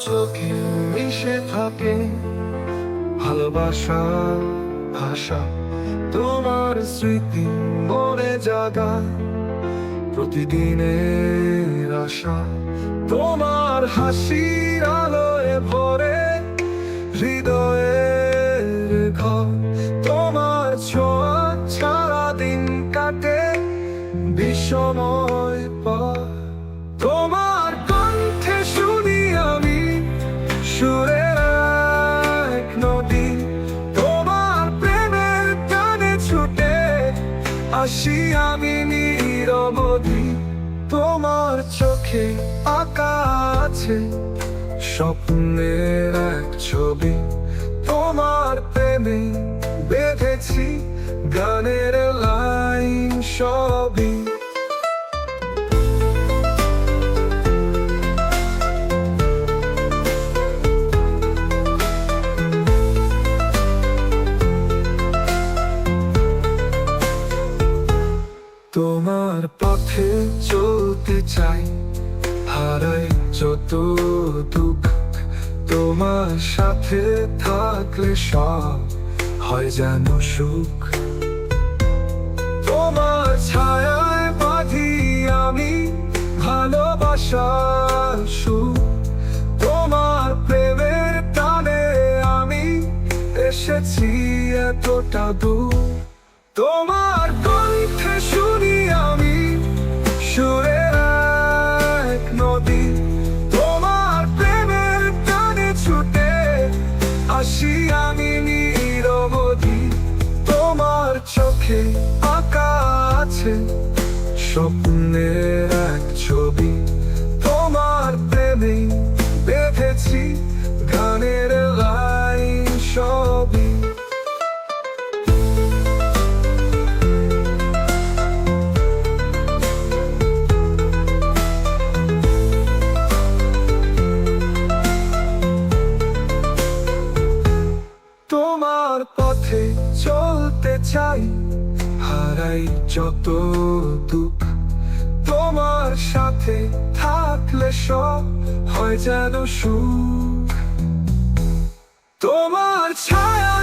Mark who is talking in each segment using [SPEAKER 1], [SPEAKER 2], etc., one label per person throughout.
[SPEAKER 1] চোখে মিশে থাকে ভালোবাসা, ভাষা। তোমার স্মৃতি মনে জাগা প্রতিদিনের আশা। তোমার হাসির আলোয় ভরে হৃদয়ের ঘর। তোমার ছোঁয়া ছাড়া দিন কাটে বিষময় পর আসি আমি নিরবধি। তোমার চোখে আঁকা আছে স্বপ্নের এক ছবি। তোমার পথে চলতে চাই। হারাই যত দুঃখ তোমার সাথে থাকলে সব হয় যেন সুখ। তোমার ছায়ায় বাঁধি আমি ভালোবাসার সুখ। তোমার প্রেমের টানে আমি এসেছি এতটা দূর। তোমার চোখে আঁকা আছে স্বপ্নের এক ছবি তোমার পথে চলতে চাই, হারাই যত দুঃখ। তোমার সাথে থাকলে সব হয় যেন সুখ। তোমার ছায়ায়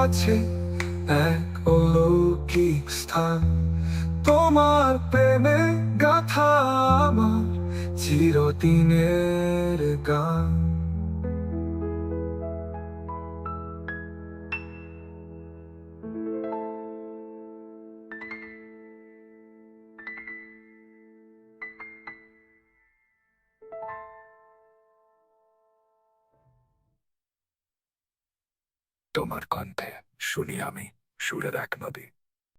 [SPEAKER 1] কাছে এক অলৌকিক স্থান। তোমার প্রেমে গাথা আমার চিরদিনের গান। তোমার কণ্ঠে শুনি আমি সুরের এক নদী।